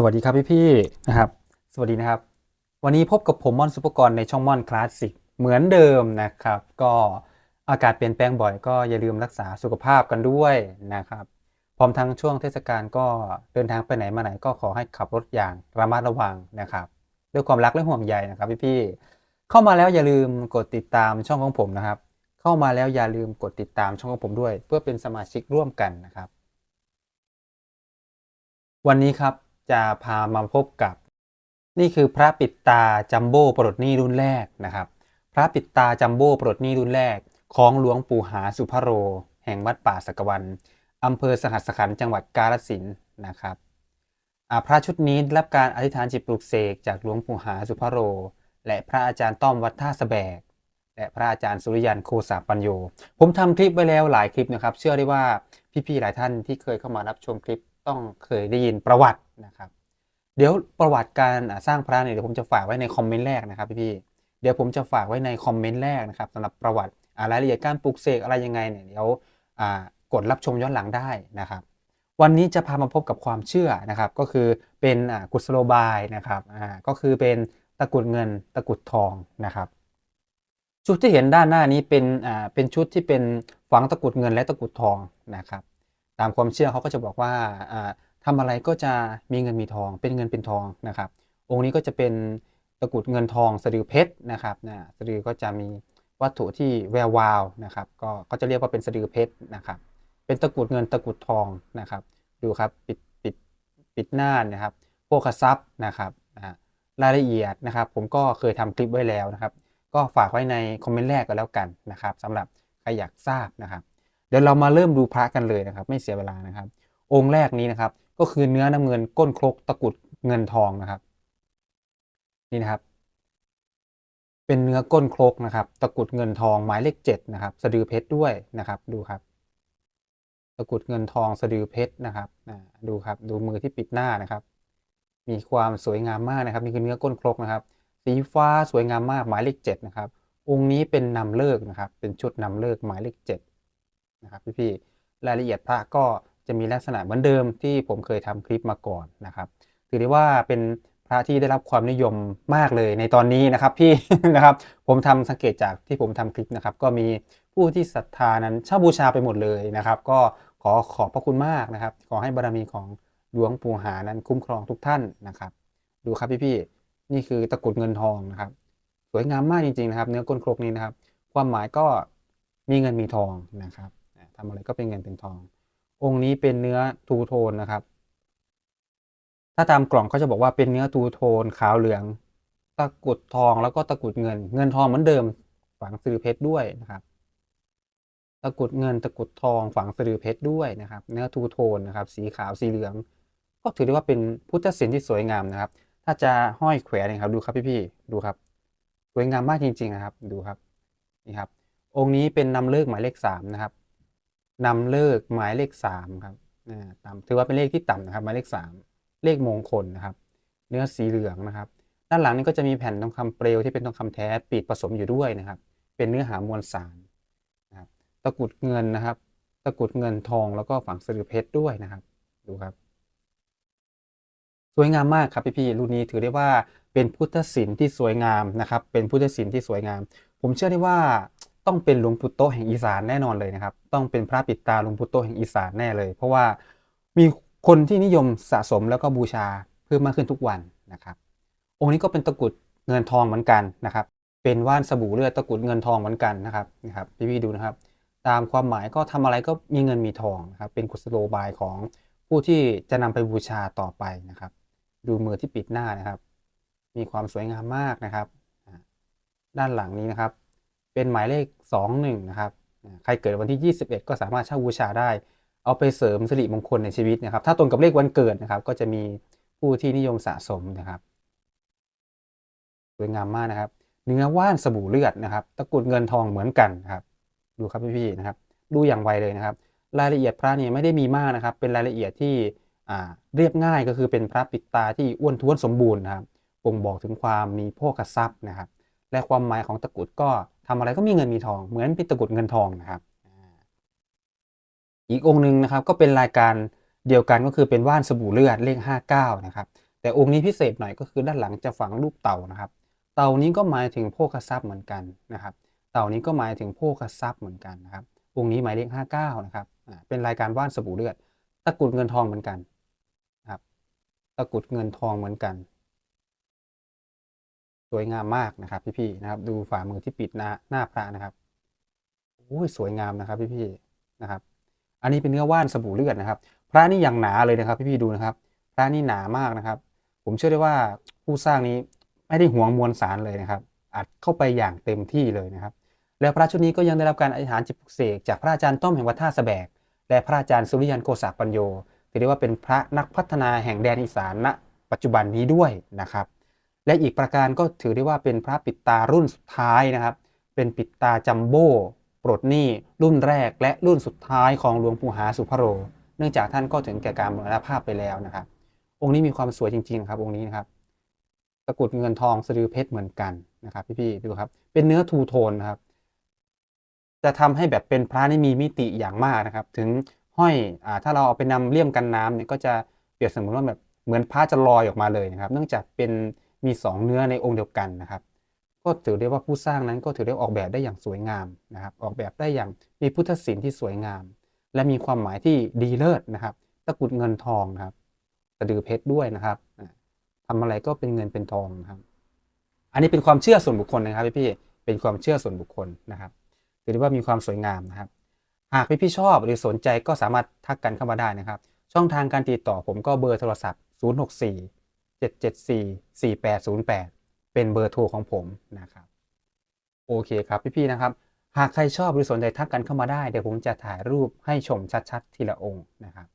สวัสดีครับพี่พี่นะครับ สวัสดีนะครับ วันนี้พบกับผมม่อนซุปเปอร์ในช่องม่อนคลาสสิกเหมือนเดิมนะครับ ก็อากาศเปลี่ยนแปลงบ่อยก็อย่าลืมรักษาสุขภาพกันด้วยนะครับ พร้อมทั้งช่วงเทศกาลก็เดินทางไปไหนมาไหนก็ขอให้ขับรถอย่างระมัดระวังนะครับ ด้วยความรักและห่วงใยนะครับพี่พี่เข้ามาแล้วอย่าลืมกดติดตามช่องของผมนะครับ เข้ามาแล้วอย่าลืมกดติดตามช่องของผมด้วย เพื่อเป็นสมาชิกร่วมกันนะครับ วันนี้ครับ จะพามาพบกับ นี่คือพระปิดตาจัมโบ้ปลดหนี้รุ่นแรกนะครับ พระปิดตาจัมโบ้ปลดหนี้รุ่นแรก ของหลวงปู่หาสุภโร แห่งวัดป่าสักวันอำเภอสหัสขันจังหวัดกาฬสินธุ์นะครับพระชุดนี้รับการอธิษฐานจิตปลุกเสกจากหลวงปู่หาสุภโร และพระอาจารย์ต้อมวัดท่าสแบก และพระอาจารย์สุริยันโคสาปัญโย ผมทำคลิปไว้แล้วหลายคลิปนะครับ เชื่อได้ว่าพี่ๆหลายท่านที่เคยเข้ามารับชมคลิป ต้องเคยได้ยินประวัตินะครับ เดี๋ยวประวัติการสร้างพระเนี่ยเดี๋ยวผมจะฝากไว้ในคอมเมนต์แรกนะครับพี่ๆเดี๋ยวผมจะฝากไว้ในคอมเมนต์แรกนะครับสำหรับประวัติอ่ารายละเอียดการปลูกเสกอะไรยังไงเนี่ยเดี๋ยวกดรับชมย้อนหลังได้นะครับ วันนี้จะพามาพบกับความเชื่อนะครับ ก็คือเป็นกุศโลบายนะครับก็คือเป็นตะกรุดเงินตะกรุดทองนะครับชุดที่เห็นด้านหน้านี้เป็นอ่าเป็นชุดที่เป็นฝังตะกรุดเงินและตะกรุดทองนะครับ ตามความเชื่อเขาก็จะบอกว่าอ่าทำอะไรก็จะมีเงินมีทอง เป็นเงินเป็นทองนะครับ องค์นี้ก็จะเป็นตะกรุดเงินทองสะดือเพชรนะครับนะสะดือก็จะมีวัตถุที่แวววาวนะครับ ก็ก็จะเรียกว่าเป็นสะดือเพชรนะครับ เป็นตะกรุดเงินตะกรุดทองนะครับ ดูครับปิดปิดปิดหน้านะครับโภคทรัพย์นะครับรายละเอียดนะครับ ผมก็เคยทำคลิปไว้แล้วนะครับ ก็ฝากไว้ในคอมเมนต์แรกก็แล้วกันนะครับสำหรับใครอยากทราบนะครับ เดี๋ยวเรามาเริ่มดูพระกันเลยนะครับ ไม่เสียเวลานะครับ องค์แรกนี้นะครับ ก็คือเนื้อน้ำเงินก้นครกตะกุดเงินทองนะครับ นี่นะครับ เป็นเนื้อก้นครกนะครับ ตะกุดเงินทองหมายเลขเจ็ดนะครับ สะดือเพชรด้วยนะครับ ดูครับ ตะกุดเงินทองสะดือเพชรนะครับอ่ดูครับ ดูมือที่ปิดหน้านะครับ มีความสวยงามมากนะครับ นี่คือเนื้อก้นครกนะครับ สีฟ้าสวยงามมากหมายเลขเจ็ดนะครับ องค์นี้เป็นนำเลิกนะครับ เป็นชุดนำเลิกหมายเลขเจ็ด นะครับพี่ๆรายละเอียดพระก็จะมีลักษณะเหมือนเดิมที่ผมเคยทำคลิปมาก่อนนะครับ ถือได้ว่าเป็นพระที่ได้รับความนิยมมากเลยในตอนนี้นะครับพี่นะครับผมทำสังเกตจากที่ผมทำคลิปนะครับ ก็มีผู้ที่ศรัทธานั้นเช่าบูชาไปหมดเลยนะครับ ก็ขอขอบพระคุณมากนะครับ ขอให้บารมีของหลวงปู่หานั้นคุ้มครองทุกท่านนะครับ ดูครับพี่ๆนี่คือตะกรุดเงินทองนะครับ สวยงามมากจริงๆนะครับ เนื้อก้นครกนี้นะครับ ความหมายก็มีเงินมีทองนะครับ อ่าทำอะไรก็เป็นเงินเป็นทอง องค์นี้เป็นเนื้อทูโทนนะครับ ถ้าตามกล่องเขาจะบอกว่าเป็นเนื้อทูโทนขาวเหลือง ตะกุดทองแล้วก็ตะกุดเงิน เงินทองเหมือนเดิมฝังสะดือเพชรด้วยนะครับ ตะกุดเงินตะกุดทองฝังสะดือเพชรด้วยนะครับ เนื้อทูโทนนะครับ สีขาวสีเหลือง ก็ถือได้ว่าเป็นพุทธศิลป์ที่สวยงามนะครับ ถ้าจะห้อยแขวนนะครับ ดูครับพี่ๆดูครับ สวยงามมากจริงๆนะครับ ดูครับนี่ครับองค์นี้เป็นนำเลิกหมายเลขสามนะครับ นำเลิกหมายเลขสามครับต่ำถือว่าเป็นเลขที่ต่ำนะครับหมายเลขสามเลขมงคลนะครับ เนื้อสีเหลืองนะครับ ด้านหลังนี้ก็จะมีแผ่นทองคำเปลวที่เป็นทองคำแท้ปิดผสมอยู่ด้วยนะครับ เป็นเนื้อหามวลสารนะครับตะกุดเงินนะครับ ตะกุดเงินทองแล้วก็ฝังสะดือเพชรด้วยนะครับ ดูครับ สวยงามมากครับพี่ๆรุ่นนี้ถือได้ว่าเป็นพุทธศิลป์ที่สวยงามนะครับ เป็นพุทธศิลป์ที่สวยงาม ผมเชื่อได้ว่า ต้องเป็นหลวงปู่โตแห่งอีสานแน่นอนเลยนะครับ ต้องเป็นพระปิดตาหลวงปู่โตแห่งอีสานแน่เลย เพราะว่ามีคนที่นิยมสะสมแล้วก็บูชาเพิ่มมากขึ้นทุกวันนะครับ องค์นี้ก็เป็นตะกรุดเงินทองเหมือนกันนะครับ เป็นว่านสบู่เลือดตะกรุดเงินทองเหมือนกันนะครับนะครับพี่ๆดูนะครับ ตามความหมายก็ทำอะไรก็มีเงินมีทองนะครับเป็นกุศโลบายของผู้ที่จะนำไปบูชาต่อไปนะครับ ดูมือที่ปิดหน้านะครับ มีความสวยงามมากนะครับ ด้านหลังนี้นะครับ เป็นหมายเลข 21นะครับใครเกิดวันที่ 21 ก็สามารถเช่าบูชาได้ เอาไปเสริมสิริมงคลในชีวิตนะครับ ถ้าตรงกับเลขวันเกิดนะครับ ก็จะมีผู้ที่นิยมสะสมนะครับสวยงามมากนะครับ เนื้อว่านสบู่เลือดนะครับ ตะกุดเงินทองเหมือนกันครับ ดูครับพี่ๆนะครับ ดูอย่างไวเลยนะครับ รายละเอียดพระเนี่ยไม่ได้มีมากนะครับ เป็นรายละเอียดที่เรียบง่ายก็คือเป็นพระปิดตาที่อ้วนท้วนสมบูรณ์นะครับบ่งบอกถึงความมีโภคทรัพย์นะครับ และความหมายของตะกุดก็ ทำอะไรก็มีเงินมีทอง เหมือนเป็นตะกุดเงินทองนะครับ อีกองค์หนึ่งนะครับก็เป็นรายการเดียวกันก็คือเป็นว่านสบู่เลือดเลข 59 นะครับ แต่องค์นี้พิเศษหน่อยก็คือด้านหลังจะฝังรูปเต่านะครับ เต่านี้ก็หมายถึงโภคทรัพย์เหมือนกันนะครับ เต่านี้ก็หมายถึงโภคทรัพย์เหมือนกันนะครับ องค์นี้หมายเลข 59 นะครับ เป็นรายการว่านสบู่เลือด ตะกุดเงินทองเหมือนกันนะครับ ตะกุดเงินทองเหมือนกัน สวยงามมากนะครับ พี่ๆนะครับ ดูฝ่ามือที่ปิดหน้าหน้าพระนะครับโอ้ยสวยงามนะครับพี่ๆนะครับ อันนี้เป็นเนื้อว่านสบู่เลือดนะครับ พระนี่อย่างหนาเลยนะครับ พี่ๆดูนะครับ พระนี่หนามากนะครับ ผมเชื่อได้ว่าผู้สร้างนี้ไม่ได้หวงมวลสารเลยนะครับ อัดเข้าไปอย่างเต็มที่เลยนะครับ แล้วพระชุดนี้ก็ยังได้รับการอธิษฐานจิตปลุกเสกจากพระอาจารย์ต้อมแห่งวัดท่าสะแบก และพระอาจารย์สุริยันโกษาปัญโยถือได้ว่าเป็นพระนักพัฒนาแห่งแดนอีสานณปัจจุบันนี้ด้วยนะครับ และอีกประการก็ถือได้ว่าเป็นพระปิดตารุ่นสุดท้ายนะครับ เป็นปิดตาจัมโบ้ปลดหนี้รุ่นแรกและรุ่นสุดท้ายของหลวงปู่หาสุพโร เนื่องจากท่านก็ถึงแก่การมรณภาพไปแล้วนะครับ องค์นี้มีความสวยจริงๆครับองค์นี้นะครับตะกรุดเงินทองสะดือเพชรเหมือนกันนะครับ พี่ๆดูครับ เป็นเนื้อทูโทนนะครับ จะทำให้แบบเป็นพระนี่มีมิติอย่างมากนะครับ ถึงห้อยอถ้าเราเอาไปนำเลี่ยมกันน้ำเนี่ยก็จะเปรียบเสมือนว่าแบบเหมือนพระจะลอยออกมาเลยนะครับ เนื่องจากเป็น มีสองเนื้อในองค์เดียวกันนะครับ ก็ถือได้ว่าผู้สร้างนั้นก็ถือได้ออกแบบได้อย่างสวยงามนะครับ ออกแบบได้อย่างมีพุทธศิลป์ที่สวยงาม และมีความหมายที่ดีเลิศนะครับ ตะกุดเงินทองนะครับสะดือเพชรด้วยนะครับอ่าทำอะไรก็เป็นเงินเป็นทองนะครับ อันนี้เป็นความเชื่อส่วนบุคคลนะครับพี่ๆเป็นความเชื่อส่วนบุคคลนะครับถือได้ว่ามีความสวยงามนะครับ หากพี่พี่ๆชอบหรือสนใจก็สามารถทักกันเข้ามาได้นะครับ ช่องทางการติดต่อผมก็เบอร์โทรศัพท์ 064 774 4808 เป็นเบอร์โทรของผมนะครับ โอเคครับพี่ๆนะครับ หากใครชอบหรือสนใจทักกันเข้ามาได้ เดี๋ยวผมจะถ่ายรูปให้ชมชัดๆ ทีละองค์นะครับ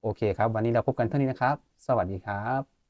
โอเคครับ วันนี้เราพบกันเท่านี้นะครับ สวัสดีครับ